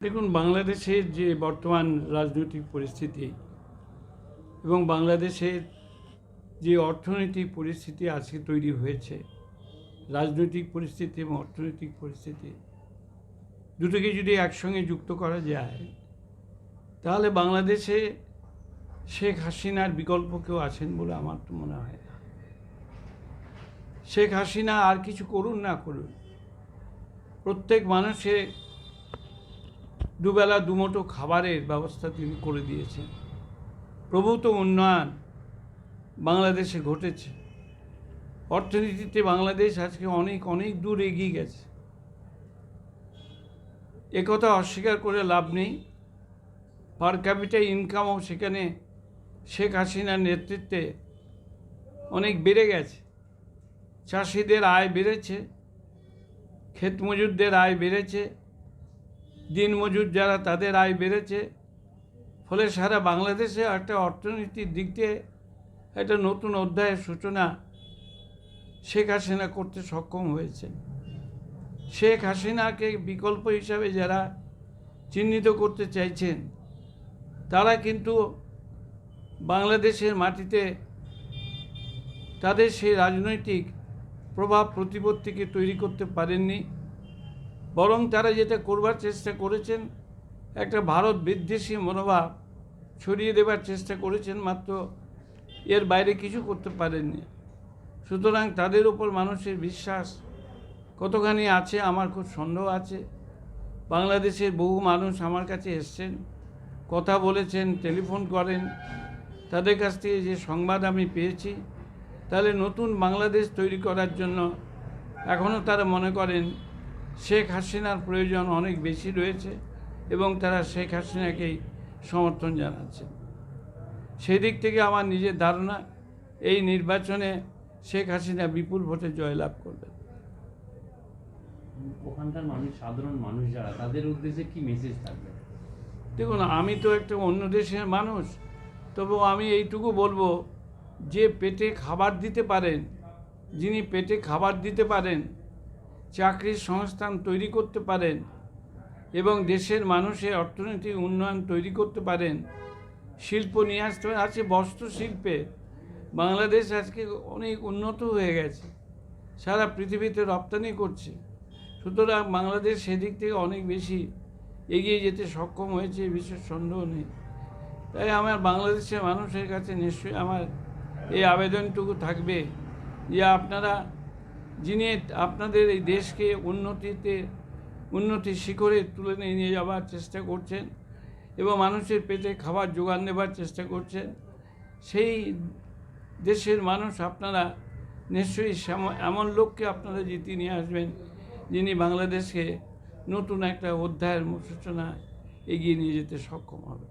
দেখুন বাংলাদেশের যে বর্তমান রাজনৈতিক পরিস্থিতি এবং বাংলাদেশের যে অর্থনৈতিক পরিস্থিতি আজকে তৈরি হয়েছে, রাজনৈতিক পরিস্থিতি এবং অর্থনৈতিক পরিস্থিতি, দুটোকে যদি একসঙ্গে যুক্ত করা যায়, তাহলে বাংলাদেশে শেখ হাসিনার বিকল্প কেউ আছেন বলে আমার তো মনে হয় না। শেখ হাসিনা আর কিছু করুন না করুন, প্রত্যেক মানুষের দুবেলা দুমুঠো খাবারের ব্যবস্থা তিনি করে দিয়েছেন। প্রভূত উন্নয়ন বাংলাদেশে ঘটেছে। অর্থনীতিতে বাংলাদেশ আজকে অনেক অনেক দূর এগিয়ে গেছে। একথা অস্বীকার করে লাভ নেই। পার ক্যাপিটাল ইনকামও সেখানে শেখ হাসিনার নেতৃত্বে অনেক বেড়ে গেছে। চাষিদের আয় বেড়েছে ক্ষেত মজুরদের আয় বেড়েছে দিনমজুর যারা তাদের আয় বেড়েছে। ফলে সারা বাংলাদেশে একটা অর্থনীতির দিক দিয়ে একটা নতুন অধ্যায়ের সূচনা শেখ হাসিনা করতে সক্ষম হয়েছে। শেখ হাসিনাকে বিকল্প হিসাবে যারা চিহ্নিত করতে চাইছেন, তারা কিন্তু বাংলাদেশের মাটিতে তাদের সেই রাজনৈতিক প্রভাব প্রতিপত্তিকে তৈরি করতে পারেননি। বরং তারা যেটা করবার চেষ্টা করেছেন, একটা ভারত বিদ্বেষী মনোভাব ছড়িয়ে দেবার চেষ্টা করেছেন, মাত্র এর বাইরে কিছু করতে পারেননি। সুতরাং তাদের উপর মানুষের বিশ্বাস কতখানি আছে আমার খুব সন্দেহ আছে। বাংলাদেশের বহু মানুষ আমার কাছে এসছেন, কথা বলেছেন, টেলিফোন করেন। তাদের কাছ থেকে যে সংবাদ আমি পেয়েছি, তাহলে নতুন বাংলাদেশ তৈরি করার জন্য এখনও তারা মনে করেন শেখ হাসিনার প্রয়োজন অনেক বেশি রয়েছে এবং তারা শেখ হাসিনাকেই সমর্থন জানাচ্ছে। সেই দিক থেকে আমার নিজের ধারণা এই নির্বাচনে শেখ হাসিনা বিপুল ভোটে জয়লাভ করবেন ওখানকার মানুষ সাধারণ মানুষ যারা তাদের উদ্দেশ্যে কি মেসেজ থাকবে? দেখুন আমি তো একটা অন্য দেশের মানুষ তবু আমি এইটুকু বলব যে পেটে খাবার দিতে পারেন যিনি পেটে খাবার দিতে পারেন চাকরির সংস্থান তৈরি করতে পারেন এবং দেশের মানুষের অর্থনৈতিক উন্নয়ন তৈরি করতে পারেন। শিল্প নিয়ে আসতে পারেন আছে বস্ত্র শিল্পে বাংলাদেশ আজকে অনেক উন্নত হয়ে গেছে। সারা পৃথিবীতে রপ্তানি করছে। সুতরাং বাংলাদেশ সেদিক থেকে অনেক বেশি এগিয়ে যেতে সক্ষম হয়েছে বিশেষ সন্দেহ নেই। তাই আমার বাংলাদেশের মানুষের কাছে নিশ্চয়ই আমার এই আবেদনটুকু থাকবে যে আপনারা যিনি আপনাদের এই দেশকে উন্নতিতে, উন্নতির শিখরে তুলে নিয়ে যাওয়ার চেষ্টা করছেন এবং মানুষের পেটে খাবার জোগান দেবার চেষ্টা করছেন, সেই দেশের মানুষ আপনারা নিশ্চয়ই এমন লোককে আপনারা জিতিয়ে নিয়ে আসবেন যিনি বাংলাদেশকে নতুন একটা অধ্যায়ের সূচনা এগিয়ে নিয়ে যেতে সক্ষম হবে